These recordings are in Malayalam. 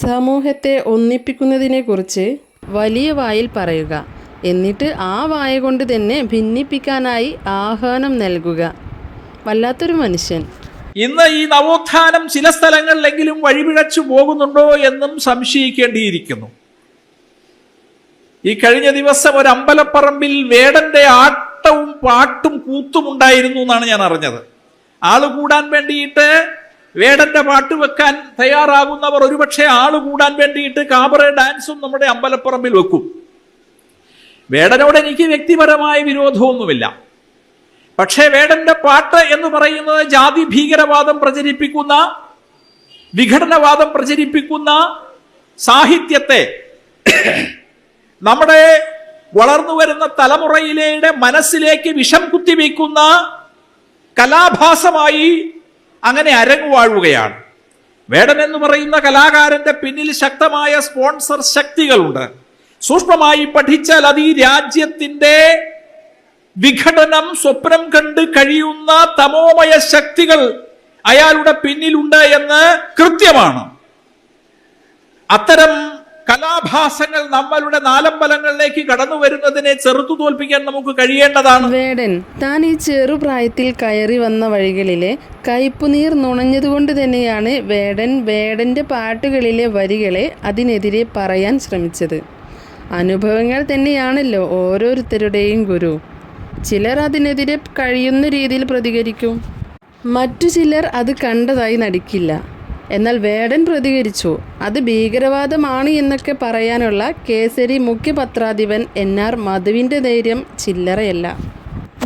സമൂഹത്തെ ഒന്നിപ്പിക്കുന്നതിനെക്കുറിച്ച് വലിയ വായിൽ പറയുക. എന്നിട്ട് ആ വായ കൊണ്ട് തന്നെ ഭിന്നിപ്പിക്കാനായി ആഹ്വാനം നൽകുക. വല്ലാത്തൊരു മനുഷ്യൻ. ഇന്ന് ഈ നവോത്ഥാനം ചില സ്ഥലങ്ങളിലെങ്കിലും വഴിപിഴച്ചു പോകുന്നുണ്ടോ എന്നും സംശയിക്കേണ്ടിയിരിക്കുന്നു. ഈ കഴിഞ്ഞ ദിവസം ഒരു അമ്പലപ്പറമ്പിൽ വേടന്റെ ആട്ടവും പാട്ടും കൂത്തും ഉണ്ടായിരുന്നു എന്നാണ് ഞാൻ അറിഞ്ഞത്. ആൾ കൂടാൻ വേണ്ടിയിട്ട് വേടന്റെ പാട്ട് വെക്കാൻ തയ്യാറാകുന്നവർ ഒരുപക്ഷെ ആൾ കൂടാൻ വേണ്ടിയിട്ട് കാബറേ ഡാൻസും നമ്മുടെ അമ്പലപ്പറമ്പിൽ വെക്കും. വേടനോട് എനിക്ക് വ്യക്തിപരമായ വിരോധമൊന്നുമില്ല. പക്ഷേ വേടന്റെ പാട്ട് എന്ന് പറയുന്നത് ജാതി ഭീകരവാദം പ്രചരിപ്പിക്കുന്ന വിഘടനവാദം പ്രചരിപ്പിക്കുന്ന സാഹിത്യത്തെ നമ്മുടെ വളർന്നു വരുന്ന തലമുറയിലെ മനസ്സിലേക്ക് വിഷം കുത്തിവെക്കുന്ന കലാഭാസമായി അങ്ങനെ അരങ്ങു അരങ്ങുവാഴുകയാണ് വേടൻ എന്ന് പറയുന്ന കലാകാരന്റെ പിന്നിൽ ശക്തമായ സ്പോൺസർ ശക്തികളുണ്ട്. സൂക്ഷ്മമായി പഠിച്ചാൽ അത് ഈ രാജ്യത്തിന്റെ വിഘടനം സ്വപ്നം കണ്ട് കഴിയുന്ന തമോമയ ശക്തികൾ അയാളുടെ പിന്നിലുണ്ട് എന്ന് കൃത്യമാണ്. അത്തരം കലാഭാസങ്ങൾ നമ്മളുടെ നാലമ്പലങ്ങളിലേക്ക് കടന്നു വരുന്നതിനെ ചെറുത്തു തോൽപ്പിക്കാൻ നമുക്ക് കഴിയേണ്ടതാണ്. വേടൻ താൻ ഈ ചെറുപ്രായത്തിൽ കയറി വന്ന വഴികളിലെ കയ്പുനീർ നുണഞ്ഞതുകൊണ്ട് തന്നെയാണ് വേടൻ വേടന്റെ പാട്ടുകളിലെ വരികളെ അതിനെതിരെ പറയാൻ ശ്രമിച്ചത്. അനുഭവങ്ങൾ തന്നെയാണല്ലോ ഓരോരുത്തരുടെയും ഗുരു. ചിലർ അതിനെതിരെ കഴിയുന്ന രീതിയിൽ പ്രതികരിക്കും. മറ്റു ചിലർ അത് കണ്ടതായി നടിക്കില്ല. എന്നാൽ വേടൻ പ്രതികരിച്ചു അത് ഭീകരവാദമാണ് എന്നൊക്കെ പറയാനുള്ള കേസരി മുഖ്യപത്രാധിപൻ എൻ ആർ മധുവിന്റെ ധൈര്യം ചില്ലറയല്ല.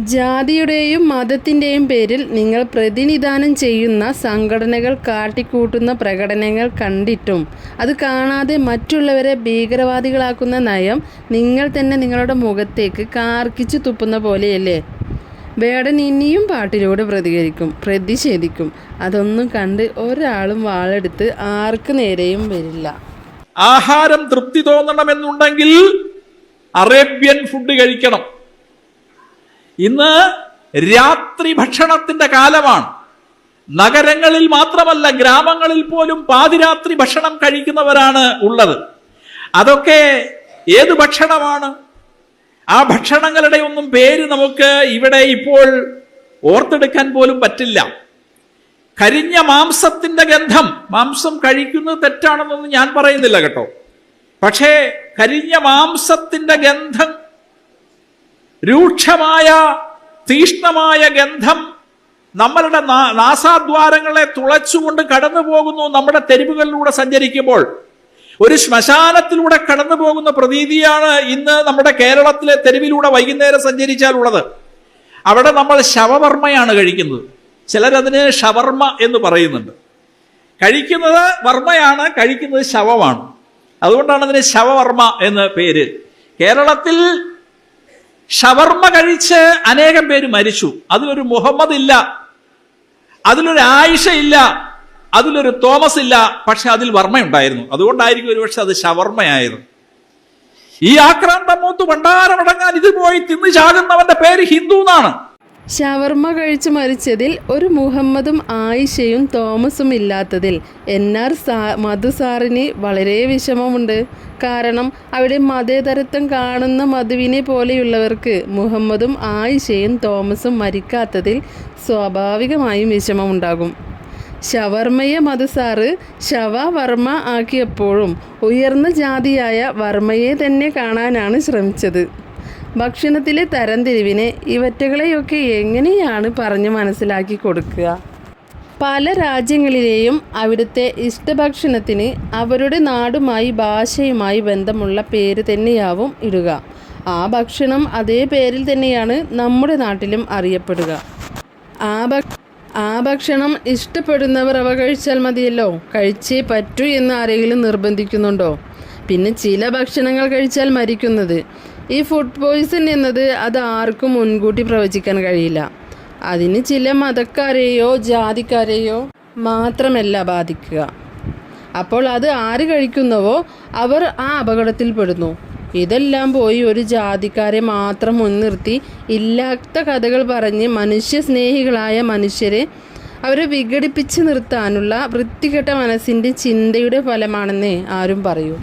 ജാതിയുടെയും മതത്തിന്റെയും പേരിൽ നിങ്ങൾ പ്രതിനിധാനം ചെയ്യുന്ന സംഘടനകൾ കാട്ടിക്കൂട്ടുന്ന പ്രകടനങ്ങൾ കണ്ടിട്ടും അത് കാണാതെ മറ്റുള്ളവരെ ഭീകരവാദികളാക്കുന്ന നയം നിങ്ങൾ തന്നെ നിങ്ങളുടെ മുഖത്തേക്ക് കാർക്കിച്ചു തുപ്പുന്ന പോലെയല്ലേ? വേടൻ ഇനിയും പാട്ടിലൂടെ പ്രതികരിക്കും പ്രതിഷേധിക്കും. അതൊന്നും കണ്ട് ഒരാളും വാളെടുത്ത് ആർക്ക് നേരെയും വരില്ല. ആഹാരം തൃപ്തി തോന്നണമെന്നുണ്ടെങ്കിൽ അറേബ്യൻ ഫുഡ് കഴിക്കണം. ഇന്ന് രാത്രി ഭക്ഷണത്തിന്റെ കാലമാണ്. നഗരങ്ങളിൽ മാത്രമല്ല ഗ്രാമങ്ങളിൽ പോലും പാതിരാത്രി ഭക്ഷണം കഴിക്കുന്നവരാണ് ഉള്ളത്. അതൊക്കെ ഏത് ഭക്ഷണമാണ്? ആ ഭക്ഷണങ്ങളുടെ ഒന്നും പേര് നമുക്ക് ഇവിടെ ഇപ്പോൾ ഓർത്തെടുക്കാൻ പോലും പറ്റില്ല. കരിഞ്ഞ മാംസത്തിന്റെ ഗന്ധം. മാംസം കഴിക്കുന്നത് തെറ്റാണെന്നൊന്നും ഞാൻ പറയുന്നില്ല കേട്ടോ. പക്ഷേ കരിഞ്ഞ മാംസത്തിന്റെ ഗന്ധം രൂക്ഷമായ തീഷ്ണമായ ഗന്ധം നമ്മളുടെ നാസാദ്വാരങ്ങളെ തുളച്ചുകൊണ്ട് കടന്നു പോകുന്നു നമ്മുടെ തെരുവുകളിലൂടെ സഞ്ചരിക്കുമ്പോൾ. ഒരു ശ്മശാനത്തിലൂടെ കടന്നു പോകുന്ന പ്രതീതിയാണ് ഇന്ന് നമ്മുടെ കേരളത്തിലെ തെരുവിലൂടെ വൈകുന്നേരം സഞ്ചരിച്ചാൽ ഉള്ളത് അവിടെ നമ്മൾ ശവവർമ്മയാണ് കഴിക്കുന്നത്. ചിലരതിന് ഷവർമ്മ എന്ന് പറയുന്നുണ്ട്. കഴിക്കുന്നത് വർമ്മയാണ് കഴിക്കുന്നത് ശവമാണ്. അതുകൊണ്ടാണ് അതിന് ശവവർമ്മ എന്ന് പേര്. കേരളത്തിൽ ഷവർമ്മ കഴിച്ച് അനേകം പേര് മരിച്ചു. അതിലൊരു മുഹമ്മദ് ഇല്ല അതിലൊരു ആയിഷ ഇല്ല അതിലൊരു തോമസ് ഇല്ല പക്ഷെ അതിൽ വർമ്മയുണ്ടായിരുന്നു. അതുകൊണ്ടായിരിക്കും ഒരുപക്ഷെ അത് ശവർമ്മയായത്. ഈ ആക്രാന്തം മൂത്ത് ഭണ്ഡാരമടങ്ങാൻ ഇത് പോയി തിന്നു ചാകുന്നവന്റെ പേര് ഹിന്ദു എന്നാണ്. ഷവർമ്മ കഴിച്ചു മരിച്ചതിൽ ഒരു മുഹമ്മദും ആയിഷയും തോമസും ഇല്ലാത്തതിൽ എൻ ആർ സാ മധുസാറിന് വളരെ വിഷമമുണ്ട്. കാരണം അവിടെ മതേതരത്വം കാണുന്ന മധുവിനെ പോലെയുള്ളവർക്ക് മുഹമ്മദും ആയിഷയും തോമസും മരിക്കാത്തതിൽ സ്വാഭാവികമായും വിഷമമുണ്ടാകും. ഷവർമ്മയെ മധുസാറ് ശവവർമ്മ ആക്കിയപ്പോഴും ഉയർന്ന ജാതിയായ വർമ്മയെ തന്നെ കാണാനാണ് ശ്രമിച്ചത്. ഭക്ഷണത്തിലെ തരംതിരിവിനെ ഇവറ്റകളെയൊക്കെ എങ്ങനെയാണ് പറഞ്ഞ് മനസ്സിലാക്കി കൊടുക്കുക? പല രാജ്യങ്ങളിലെയും അവിടുത്തെ ഇഷ്ടഭക്ഷണത്തിന് അവരുടെ നാടുമായി ഭാഷയുമായി ബന്ധമുള്ള പേര് തന്നെയാവും ഇടുക. ആ ഭക്ഷണം അതേ പേരിൽ തന്നെയാണ് നമ്മുടെ നാട്ടിലും അറിയപ്പെടുക. ആ ഭക്ഷ ആ ഭക്ഷണം ഇഷ്ടപ്പെടുന്നവർ അവ കഴിച്ചാൽ മതിയല്ലോ. കഴിച്ചേ പറ്റൂ എന്ന് ആരെങ്കിലും നിർബന്ധിക്കുന്നുണ്ടോ? പിന്നെ ചില ഭക്ഷണങ്ങൾ കഴിച്ചാൽ മരിക്കുന്നത്. ഈ ഫുഡ് പോയിസൺ എന്നത് അത് ആർക്കും മുൻകൂട്ടി പ്രവചിക്കാൻ കഴിയില്ല. അതിന് ചില മതക്കാരെയോ ജാതിക്കാരെയോ മാത്രമല്ല ബാധിക്കുക. അപ്പോൾ അത് ആര് കഴിക്കുന്നുവോ? അവർ ആ അപകടത്തിൽപ്പെടുന്നു. ഇതെല്ലാം പോയി ഒരു ജാതിക്കാരെ മാത്രം മുൻനിർത്തി ഇല്ലാത്ത കഥകൾ പറഞ്ഞ് മനുഷ്യ സ്നേഹികളായ മനുഷ്യരെ അവരെ വിഘടിപ്പിച്ച് നിർത്താനുള്ള വൃത്തികെട്ട മനസ്സിന്റെ ചിന്തയുടെ ഫലമാണെന്നേ ആരും പറയൂ.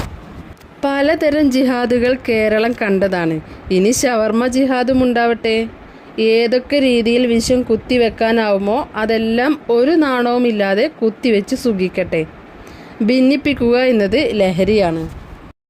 പലതരം ജിഹാദുകൾ കേരളം കണ്ടതാണ്. ഇനി ഷവർമ ജിഹാദും ഉണ്ടാവട്ടെ. ഏതൊക്കെ രീതിയിൽ വിഷം കുത്തിവെക്കാനാവുമോ അതെല്ലാം ഒരു നാണവുമില്ലാതെ കുത്തിവെച്ച് സുഖിക്കട്ടെ ഭിന്നിപ്പിക്കുക എന്നത് ലഹരിയാണ്.